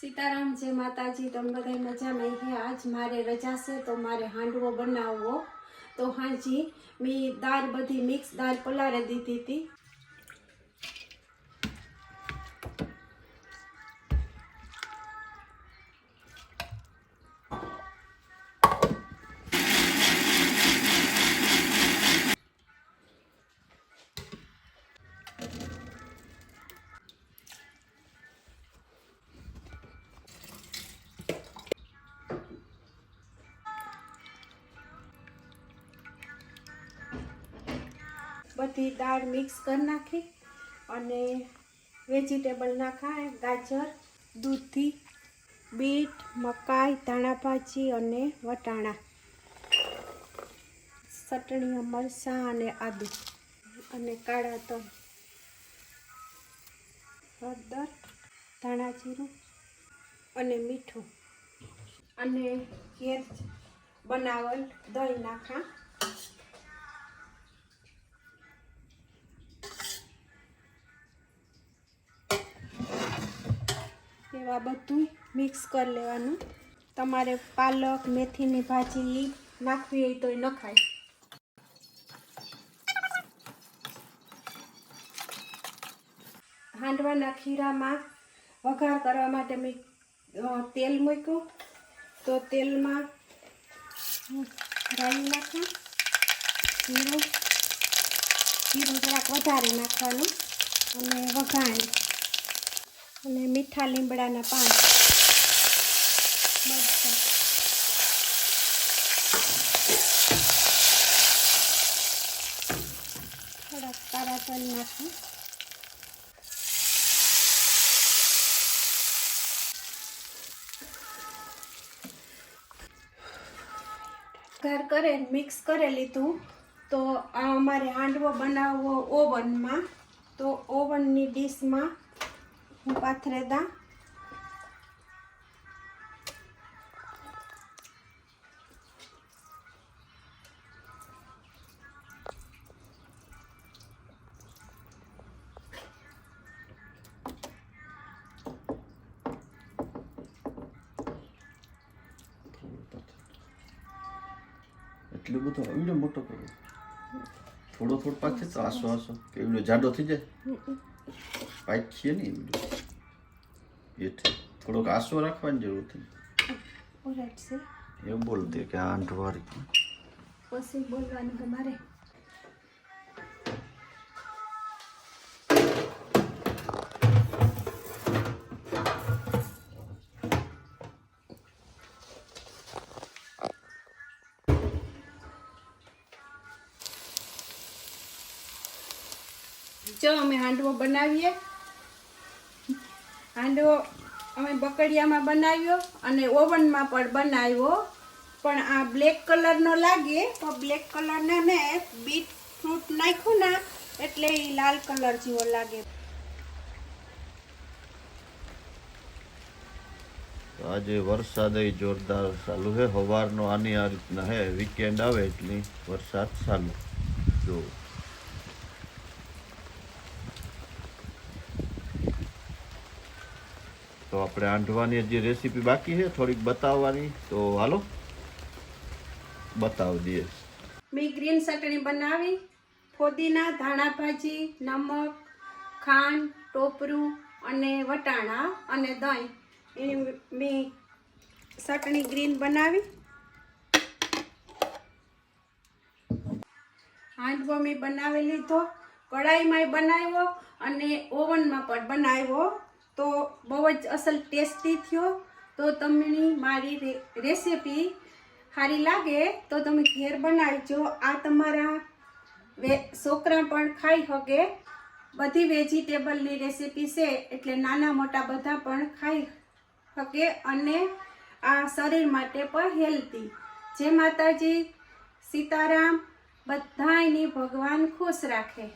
સીતારામ, જય માતાજી, તમે બધા મજામાં? હે આજ મારે રજા છે, તો મારે હાંડવો બનાવવો. તો હાજી, મેં દાળ બધી મિક્સ દાળ પલાળી દીધી હતી. બધી દાળ મિક્સ કરી નાખી અને વેજીટેબલ નાખાય ગાજર, દૂધી, બીટ, મકાઈ, ધાણાભાજી અને વટાણા. ચટણી મરચાં અને આદુ અને કાળા તલ. હળદર, ધાણા જીરું અને મીઠું. અને ઘેર બનાવેલ દહીં નાખા એવા બધું મિક્સ કરી લેવાનું. તમારે પાલક, મેથીની ભાજી નાખવી હોય તો નખાય. હાંડવાના ખીરામાં વઘાર કરવા માટે મેં તેલ મૂક્યું. તો તેલમાં રાઈ નાખું, જીરું જીરું જરાક વધારે નાખવાનું અને વઘાણી અને મીઠા લીમડાના પાન. મરચાં. થોડાક કાળા તલ નાખું. ઘર કરે મિક્સ કરી લીધું, તો આ અમારે હાંડવો બનાવવો ઓવનમાં. તો ઓવનની ડીશમાં પાથરે દા. એટલું બધું એવડો મોટો કરો. થોડો થોડો પાકે તો આસો આસો કે એવડો જાડો થઈ જાય. પાકીએ ને એવડો એટલે થોડોક આસો રાખવાની જરૂર છે એવું બોલ દે કે આંઠ અંટવારી પછી બોલવાનું કે જો અમે હાંડવો બનાવીએ. હાંડવો અમે બકડિયામાં બનાવ્યો અને ઓવનમાં પણ બનાવ્યો. પણ આ બ્લેક કલરનો લાગે તો બ્લેક કલરને મેં બીટ ફ્રૂટ નાખ્યું ને, એટલે એ લાલ કલર જેવો લાગે. આજે વરસાદ જોરદાર ચાલુ હે સવારનો આની આ રીતના હે વીકેન્ડ આવે એટલે વરસાદ ચાલુ. જો તો આપણે આંઢવાની જે રેસીપી બાકી છે, થોડીક બતાવવાની. તો હાલો, બતાવી દઈએ. મેં ગ્રીન ચટણી બનાવી, ફોદીના, ધાણા ભાજી, નમક, ખાંડ, ટોપરું અને વટાણા અને દહીં. એની મેં ચટણી ગ્રીન બનાવી. હાંડવો મેં બનાવી લીધો કઢાઈમાંય બનાવ્યો અને ઓવનમાં પણ બનાવ્યો. તો બહુ જ અસલ ટેસ્ટી થયો. તો તમને મારી રેસીપી સારી લાગે તો તમે ઘેર બનાવજો. આ તમારા છોકરા પણ ખાઈ શકે બધી વેજીટેબલની રેસીપી છે એટલે નાના મોટા બધા પણ ખાઈ શકે અને આ શરીર માટે પણ હેલ્ધી. જે માતાજી. સીતારામ. બધાયની ભગવાન ખુશ રાખે.